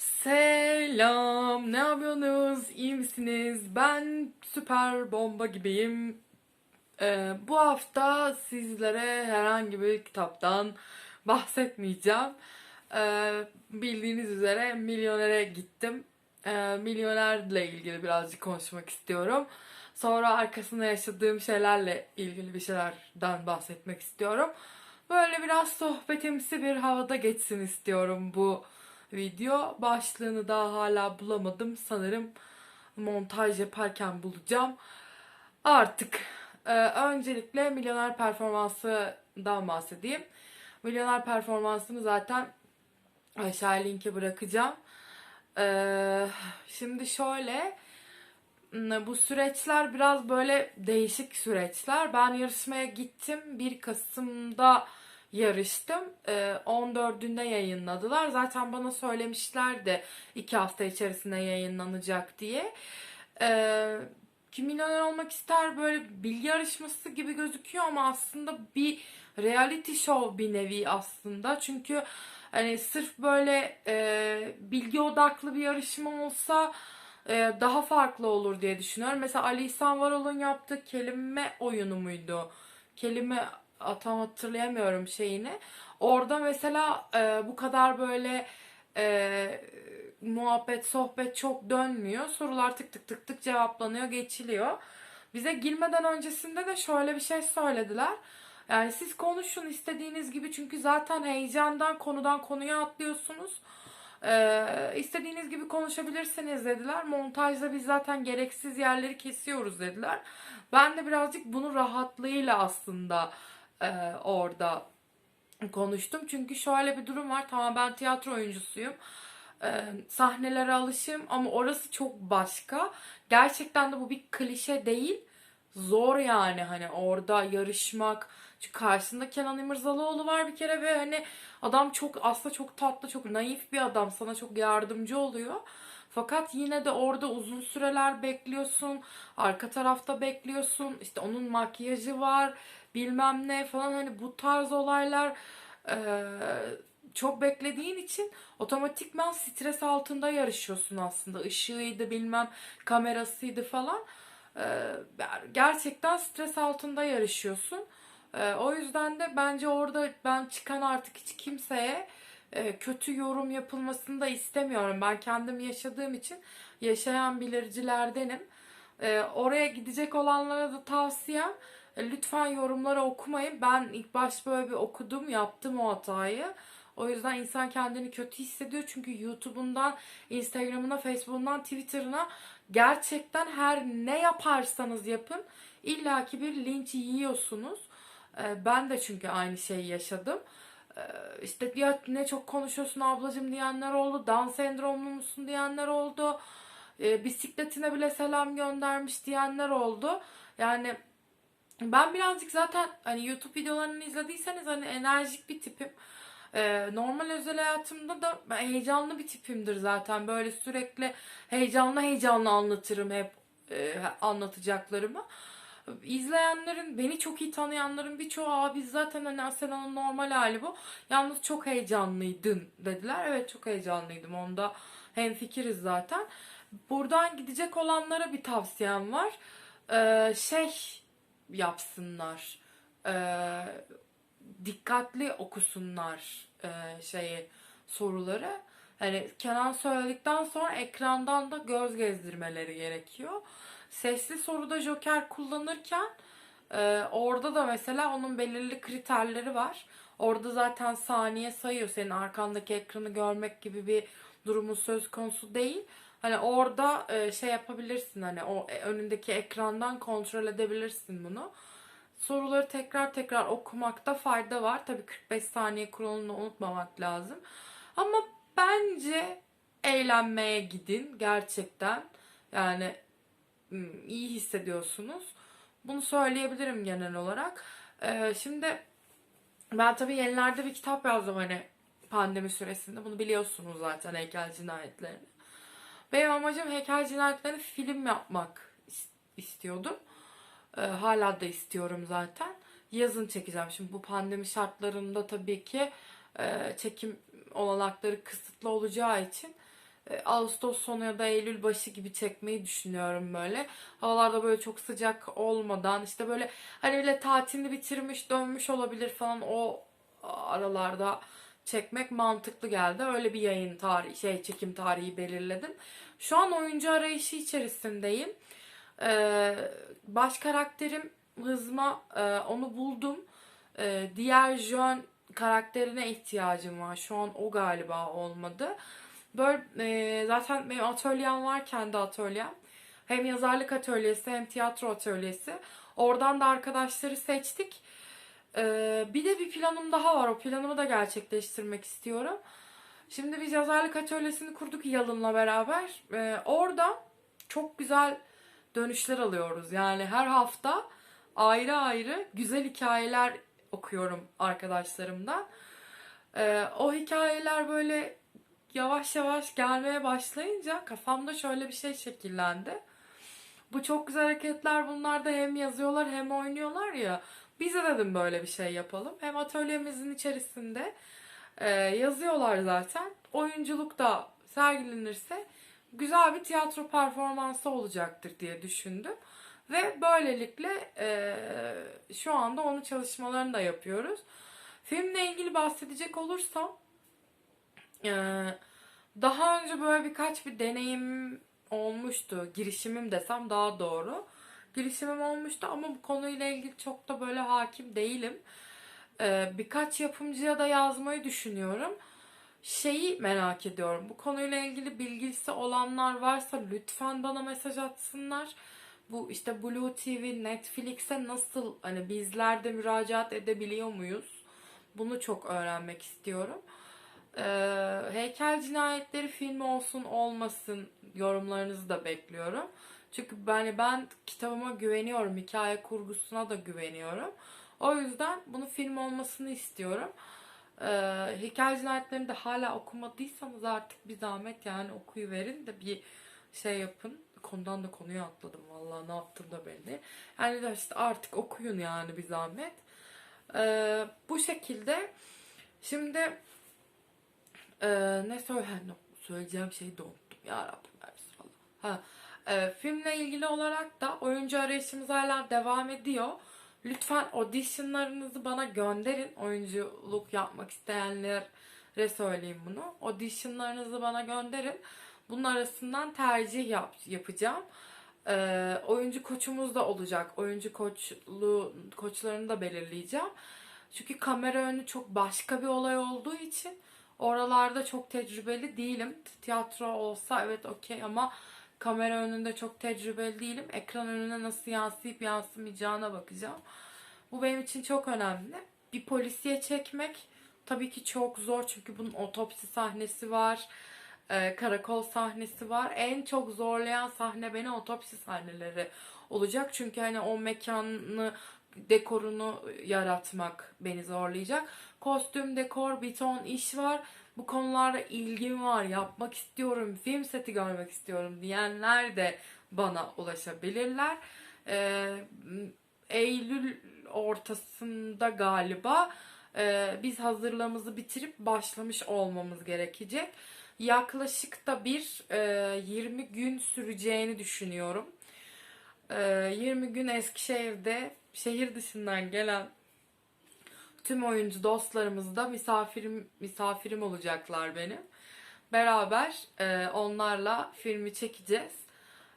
Selam, ne yapıyorsunuz? İyi misiniz? Ben süper bomba gibiyim. Ee, bu hafta sizlere herhangi bir kitaptan bahsetmeyeceğim. Ee, bildiğiniz üzere Milyoner'e gittim. Ee, Milyoner'le ilgili birazcık konuşmak istiyorum. Sonra arkasında yaşadığım şeylerle ilgili bir şeylerden bahsetmek istiyorum. Böyle biraz sohbetimsi bir havada geçsin istiyorum bu video. Başlığını daha hala bulamadım. Sanırım montaj yaparken bulacağım. Artık e, öncelikle milyoner performansından bahsedeyim. Milyoner performansını zaten aşağıya linki bırakacağım. E, şimdi şöyle bu süreçler biraz böyle değişik süreçler. Ben yarışmaya gittim. 1 Kasım'da yarıştım. Ee, 14'ünde yayınladılar. Zaten bana söylemişlerdi 2 hafta içerisinde yayınlanacak diye. Ee, kim milyoner olmak ister böyle bilgi yarışması gibi gözüküyor ama aslında bir reality show bir nevi aslında. Çünkü hani sırf böyle e, bilgi odaklı bir yarışma olsa e, daha farklı olur diye düşünüyorum. Mesela Ali İhsan Varol'un yaptığı kelime oyunu muydu? Kelime tam hatırlayamıyorum şeyini. Orada mesela e, bu kadar böyle e, muhabbet, sohbet çok dönmüyor. Sorular tık tık tık tık cevaplanıyor, geçiliyor. Bize girmeden öncesinde de şöyle bir şey söylediler. Yani siz konuşun istediğiniz gibi çünkü zaten heyecandan konudan konuya atlıyorsunuz. Ee, istediğiniz gibi konuşabilirsiniz dediler. Montajda biz zaten gereksiz yerleri kesiyoruz dediler. Ben de birazcık bunu rahatlığıyla aslında e, orada konuştum. Çünkü şöyle bir durum var. Tamam ben tiyatro oyuncusuyum. E, sahnelere alışım ama orası çok başka. Gerçekten de bu bir klişe değil. Zor yani hani orada yarışmak. Çünkü karşısında Kenan İmirzalıoğlu var bir kere ve hani adam çok aslında çok tatlı, çok naif bir adam. Sana çok yardımcı oluyor. Fakat yine de orada uzun süreler bekliyorsun. Arka tarafta bekliyorsun. İşte onun makyajı var bilmem ne falan hani bu tarz olaylar e, çok beklediğin için otomatikman stres altında yarışıyorsun aslında. Işığıydı bilmem kamerasıydı falan. E, gerçekten stres altında yarışıyorsun. E, o yüzden de bence orada ben çıkan artık hiç kimseye kötü yorum yapılmasını da istemiyorum. Ben kendim yaşadığım için yaşayan bilircilerdenim. E, oraya gidecek olanlara da tavsiyem e, lütfen yorumları okumayın. Ben ilk baş böyle bir okudum, yaptım o hatayı. O yüzden insan kendini kötü hissediyor. Çünkü YouTube'undan, Instagram'ına, Facebook'undan, Twitter'ına gerçekten her ne yaparsanız yapın illaki bir linç yiyorsunuz. E, ben de çünkü aynı şeyi yaşadım. E, işte ya ne çok konuşuyorsun ablacım diyenler oldu. Down sendromlu musun diyenler oldu. Bisikletine bile selam göndermiş diyenler oldu. Yani ben birazcık zaten hani YouTube videolarını izlediyseniz hani enerjik bir tipim. Ee, normal özel hayatımda da heyecanlı bir tipimdir zaten. Böyle sürekli heyecanlı heyecanlı anlatırım hep e, anlatacaklarımı. İzleyenlerin, beni çok iyi tanıyanların birçoğu abi zaten hani Asena'nın normal hali bu. Yalnız çok heyecanlıydın dediler. Evet çok heyecanlıydım. Onda hem fikiriz zaten. Buradan gidecek olanlara bir tavsiyem var. Ee, şey yapsınlar. Ee, dikkatli okusunlar e, şeyi soruları. Hani Kenan söyledikten sonra ekrandan da göz gezdirmeleri gerekiyor. Sesli soruda Joker kullanırken e, orada da mesela onun belirli kriterleri var. Orada zaten saniye sayıyor. Senin arkandaki ekranı görmek gibi bir durumun söz konusu değil. Hani orada e, şey yapabilirsin hani o e, önündeki ekrandan kontrol edebilirsin bunu. Soruları tekrar tekrar okumakta fayda var. Tabii 45 saniye kuralını unutmamak lazım. Ama bence eğlenmeye gidin gerçekten. Yani iyi hissediyorsunuz. Bunu söyleyebilirim genel olarak. Ee, şimdi ben tabii yenilerde bir kitap yazdım hani pandemi süresinde. Bunu biliyorsunuz zaten heykel cinayetlerini. Benim amacım heykel cinayetlerini film yapmak istiyordum. Ee, hala da istiyorum zaten. Yazın çekeceğim. Şimdi bu pandemi şartlarında tabii ki e, çekim olanakları kısıtlı olacağı için Ağustos sonu ya da Eylül başı gibi çekmeyi düşünüyorum böyle. Havalarda böyle çok sıcak olmadan işte böyle hani bile tatilini bitirmiş dönmüş olabilir falan o aralarda çekmek mantıklı geldi. Öyle bir yayın tarihi şey çekim tarihi belirledim. Şu an oyuncu arayışı içerisindeyim. Ee, baş karakterim Hızma e, onu buldum. Ee, diğer Jön karakterine ihtiyacım var. Şu an o galiba olmadı. Böyle e, zaten benim atölyem var kendi atölyem. Hem yazarlık atölyesi hem tiyatro atölyesi. Oradan da arkadaşları seçtik. Ee, bir de bir planım daha var. O planımı da gerçekleştirmek istiyorum. Şimdi biz yazarlık atölyesini kurduk Yalın'la beraber. Ee, orada çok güzel dönüşler alıyoruz. Yani her hafta ayrı ayrı güzel hikayeler okuyorum arkadaşlarımdan. Ee, o hikayeler böyle yavaş yavaş gelmeye başlayınca kafamda şöyle bir şey şekillendi. Bu çok güzel hareketler bunlar da hem yazıyorlar hem oynuyorlar ya. Biz de dedim böyle bir şey yapalım. Hem atölyemizin içerisinde e, yazıyorlar zaten. Oyunculuk da sergilenirse güzel bir tiyatro performansı olacaktır diye düşündüm. Ve böylelikle e, şu anda onun çalışmalarını da yapıyoruz. Filmle ilgili bahsedecek olursam daha önce böyle birkaç bir deneyim olmuştu. Girişimim desem daha doğru. Girişimim olmuştu ama bu konuyla ilgili çok da böyle hakim değilim. E, birkaç yapımcıya da yazmayı düşünüyorum. Şeyi merak ediyorum. Bu konuyla ilgili bilgisi olanlar varsa lütfen bana mesaj atsınlar bu işte Blue TV, Netflix'e nasıl hani bizler de müracaat edebiliyor muyuz? Bunu çok öğrenmek istiyorum. Ee, Heykel Cinayetleri filmi olsun olmasın yorumlarınızı da bekliyorum. Çünkü ben, ben kitabıma güveniyorum. Hikaye kurgusuna da güveniyorum. O yüzden bunu film olmasını istiyorum. Ee, Heykel Cinayetlerini de hala okumadıysanız artık bir zahmet yani okuyu verin de bir şey yapın konudan da konuya atladım vallahi ne yaptım da belli. Yani işte artık okuyun yani bir zahmet. Ee, bu şekilde şimdi e, ne söyle no, söyleyeceğim şeyi de unuttum ya Rabbim Ha, e, filmle ilgili olarak da oyuncu arayışımız hala devam ediyor. Lütfen auditionlarınızı bana gönderin. Oyunculuk yapmak isteyenlere söyleyeyim bunu. Auditionlarınızı bana gönderin. Bunun arasından tercih yap, yapacağım. Ee, oyuncu koçumuz da olacak. Oyuncu koçlu koçlarını da belirleyeceğim. Çünkü kamera önü çok başka bir olay olduğu için oralarda çok tecrübeli değilim. Tiyatro olsa evet okey ama kamera önünde çok tecrübeli değilim. Ekran önüne nasıl yansıyıp yansımayacağına bakacağım. Bu benim için çok önemli. Bir polisiye çekmek tabii ki çok zor çünkü bunun otopsi sahnesi var e, karakol sahnesi var. En çok zorlayan sahne beni otopsi sahneleri olacak. Çünkü hani o mekanı dekorunu yaratmak beni zorlayacak. Kostüm, dekor, bir ton iş var. Bu konularda ilgim var. Yapmak istiyorum. Film seti görmek istiyorum diyenler de bana ulaşabilirler. Ee, Eylül ortasında galiba e, biz hazırlığımızı bitirip başlamış olmamız gerekecek yaklaşık da bir e, 20 gün süreceğini düşünüyorum. E, 20 gün Eskişehir'de şehir dışından gelen tüm oyuncu dostlarımız da misafirim misafirim olacaklar benim. Beraber e, onlarla filmi çekeceğiz.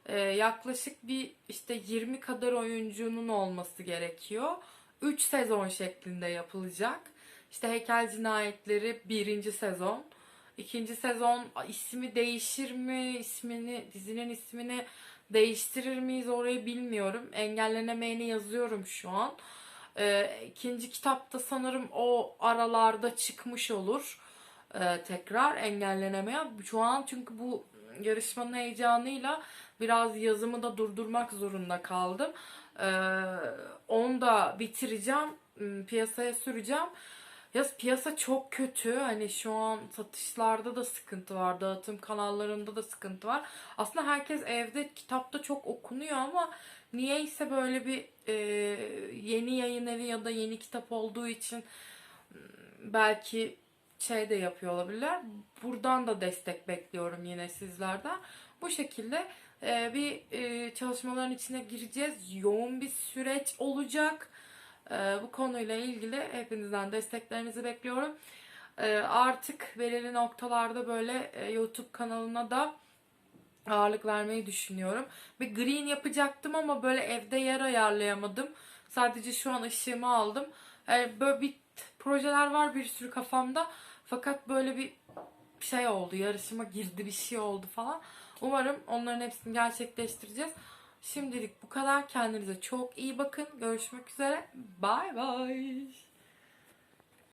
E, yaklaşık bir işte 20 kadar oyuncunun olması gerekiyor. 3 sezon şeklinde yapılacak. İşte Heykel Cinayetleri birinci sezon. İkinci sezon ismi değişir mi? ismini dizinin ismini değiştirir miyiz orayı bilmiyorum. Engellenemeyeni yazıyorum şu an. Ee, ikinci kitapta sanırım o aralarda çıkmış olur. Ee, tekrar engellenemeyen. Şu an çünkü bu yarışmanın heyecanıyla biraz yazımı da durdurmak zorunda kaldım. Ee, onu da bitireceğim. Piyasaya süreceğim. Ya piyasa çok kötü. Hani şu an satışlarda da sıkıntı var. Dağıtım kanallarında da sıkıntı var. Aslında herkes evde kitapta çok okunuyor ama niyeyse böyle bir e, yeni yayın evi ya da yeni kitap olduğu için belki şey de yapıyor olabilirler. Buradan da destek bekliyorum yine sizlerden. Bu şekilde e, bir e, çalışmaların içine gireceğiz. Yoğun bir süreç olacak. E, bu konuyla ilgili hepinizden desteklerinizi bekliyorum. E, artık belirli noktalarda böyle e, YouTube kanalına da ağırlık vermeyi düşünüyorum. Bir green yapacaktım ama böyle evde yer ayarlayamadım. Sadece şu an ışığımı aldım. E, böyle bir projeler var bir sürü kafamda. Fakat böyle bir şey oldu. Yarışıma girdi bir şey oldu falan. Umarım onların hepsini gerçekleştireceğiz. Şimdilik bu kadar. Kendinize çok iyi bakın. Görüşmek üzere. Bay bay.